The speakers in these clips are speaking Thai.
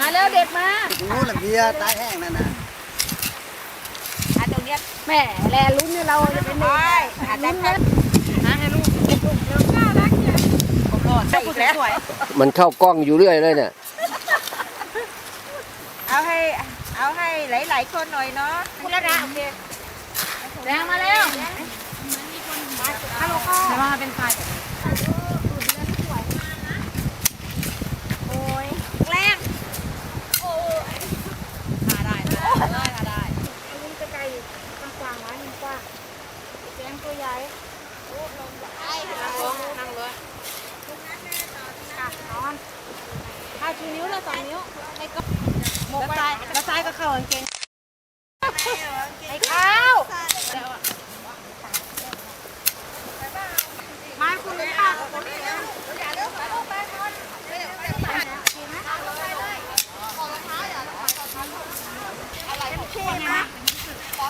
มาเร็วเด็กมานู้นน่ะเบียร์ตายแห้งนั่นน่ะอันตรงเนี้ยแหม่แลลุ้นเนี่ยเราจะเป็นหนึ่งโอ้ยอาจจะแค่นะให้ลูกโอ้โหใส่อีกแล้วมันเข้ากล้องอยู่เรื่อยเลยเนี่ย เอาให้เอาให้หลายๆคนหน่อยเนาะคุณละนะโอเคแดงมาเร็วฮัลโหลค่ะแต่ว่าเป็นไฟ โอ้ยแรง ทาได้ทาได้ทาได้ อันนี้จะไกลกว้างๆไว้มันกว้างแกง ตัวใหญ่โอ้ลงใหญ่นั่งเลยค่ะนอนทากี่นิ้วเลยสองนิ้วให้ก็หมกไปแล้วซ้ายก็เข้ากางเกงไอ้ข้าวมาคุณลุงป้ากับคนนี้นะ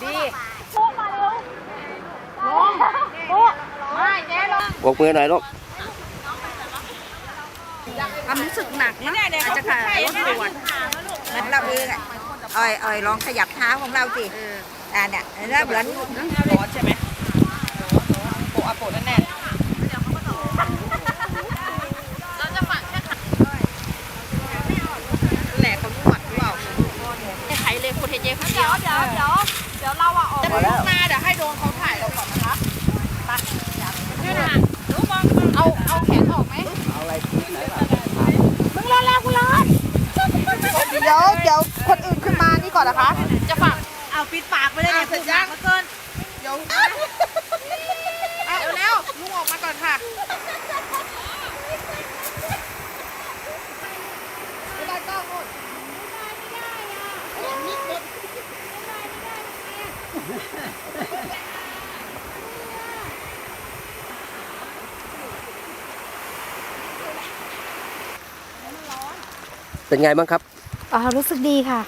ดีไม่เจ๊ลง บอกมือหน่อยลูกความรู้สึกหนักนะอาจจะขาดรถปวดเหมือนเราเองอะอ่อยอ่อยลองขยับเท้าของเราสิอ่าเนี่ยแล้วเหมือนร้อนใช่ไหมโปะอะโปะแน่นเราจะหมักแค่ขัดแหลกเขานวดหรือเปล่าใครเลยคุณเทเจคนเดียวเดี๋ยวเดี๋ยวเดี๋ยวเราอะออกจะลุกมาเดี๋ยวให้โดนเขาถ่ายเราก่อนนะคะไปนี่นะรู้มองเอาเอาแขนออกไหม เอาอะไรที่ไหนล่ะ มึงร้อนแล้วกูร้อน เดี๋ยวเดี๋ยวคนอื่นขึ้นมานี่ก่อนนะคะ จะฝักเอาปิดปากไปเลยเนี่ยเสร็จยังมาเกิน เดี๋ยว เอาเร็วลุงออกมาก่อนค่ะ เป็นไงบ้างครับอ่ารู้สึกดีค่ะ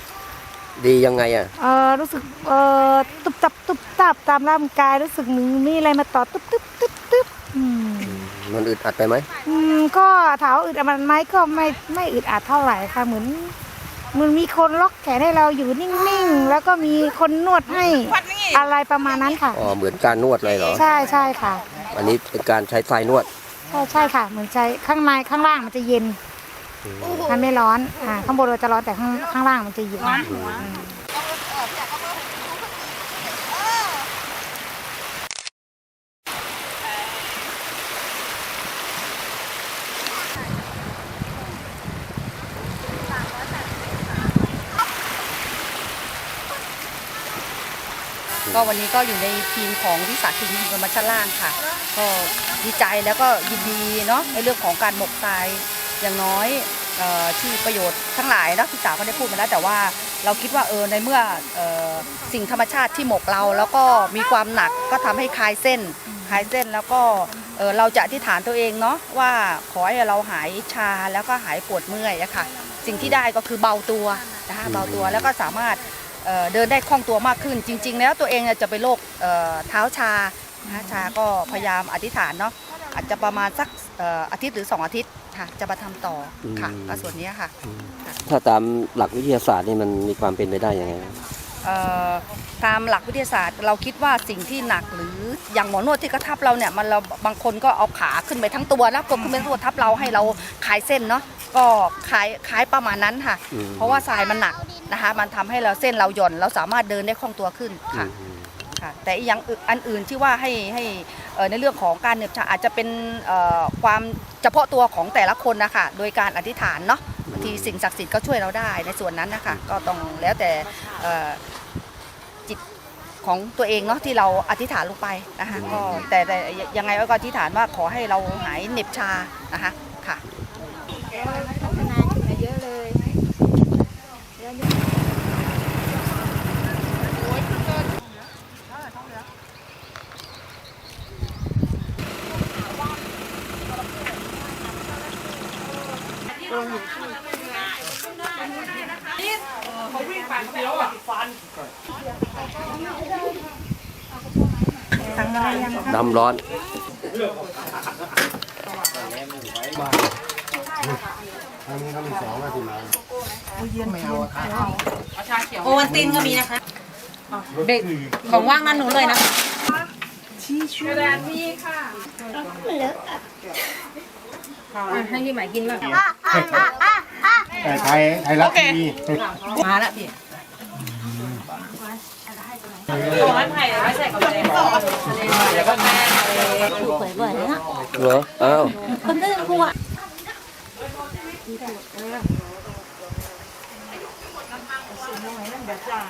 ดียังไงอะ เออรู้สึกเออตุบตับตุบตับตามร่างกายรู้สึกเหมือนมีอะไรมาต่อตุบตุบตุบตุบอืมมันอึดอัดไปไหมอืมก็ถามว่าอึดอัดมันไหมก็ไม่ไม่อึดอัดเท่าไหร่ค่ะเหมือนเห มันมีคนล็อกแขนให้เราอยู่นิ่งๆ แล้วก็มีคนนวดให้อะไรประมาณนั้นค่ะ อ๋อเหมือนการนวดเลยเหรอ ใช่ใช่ค่ะ อันนี้เป็นการใช้ทรายนวด ใช่ใช่ค่ะ เหมือนใจข้างในข้างล่างมันจะเย็นมันไม่ร้อน อ่า ข้างบนเราจะร้อนแต่ข้างข้างล่างมันจะเย็นอืม ก็วันนี้ก็อยู่ในทีมของวิสาหกิจชุมชนมัชล่างค่ะ ก็ดีใจแล้วก็ยินดีเนาะในเรื่องของการหมกทรายอย่างน้อยออที่ประโยชน์ทั้งหลายเนาะพี่สาวก็ได้พูดมาแล้วแต่ว่าเราคิดว่าเออในเมื่อออสิ่งธรรมชาติที่หมกเราแล้วก็มีความหนักก็ทำให้คลายเส้นคลายเส้นแล้วก็เเราจะอธิษฐานตัวเองเนาะว่าขอให้เราหายชาแล้วก็หายปวดเมื่อยอะค่ะสิ่งที่ได้ก็คือเบาตัวนะคะเบาตัวแล้วก็สามารถ เอ่อเดินได้คล่องตัวมากขึ้น จริง ๆ แล้วตัวเองเนี่ยจะเป็นโรคเอ่อเท้าชานะคะชาก็พยายามอธิษฐานเนาะอาจจะประมาณสักเอ่ออาทิตย์หรือ 2 อาทิตย์ค่ะจะมาทำต่อค่ะอืมก็ส่วนเนี้ยค่ะ ถ้าตามหลักวิทยาศาสตร์นี่มันมีความเป็นไปได้ยังไงเอ่อตามหลักวิทยาศาสตร์ เราคิดว่าสิ่งที่หนักหรืออย่างหมอนวดที่กระทับเราเนี่ยมันเราบางคนก็เอาขาขึ้นไปทั้งตัวแล้วกดขึ้นไปทั้งตัวทับเราให้เราคลายเส้นเนาะก็คลายคลายประมาณนั้นค่ะอืมเพราะว่าทรายมันหนัก นะคะ มันทำให้เราเส้นเราหย่อนเราสามารถเดินได้คล่องตัวขึ้นค่ะอืมค่ะแต่อีกอย่างอื่นอันอื่นที่ว่าให้ให้เอ่อในเรื่องของการเหน็บชาอาจจะเป็นเอ่อความเฉพาะตัวของแต่ละคนนะคะโดยการอธิษฐานเนาะบางทีสิ่งศักดิ์สิทธิ์ก็ช่วยเราได้ในส่วนนั้นนะคะก็ต้องแล้วแต่เอ่อจิตของตัวเองเนาะที่เราอธิษฐานลงไปนะคะก็แต่แต่ยังไงก็อธิษฐานว่าขอให้เราหายเหน็บชานะคะค่ะ ไปวิ่งไปเดียวอะฟัน้งอะไรยังคะดำร้อนทางนี้ก็มีสองนะทีมงานเนาชาเขียวโอวันตินก็มีนะคะเด็กของว่างนั่นหนูเลยนะกระดานพี่ค่ะเลอะให้พี่หมายกินบ้าง ไทยไทยรัฐทีวีมาละพี่ร้ไผ่ไม่ใส่กับเลยแล้วก็แม่ถูกหวยบ่อยนะเหรออ้าวคนตื่นกูอะเดี๋ยจ้า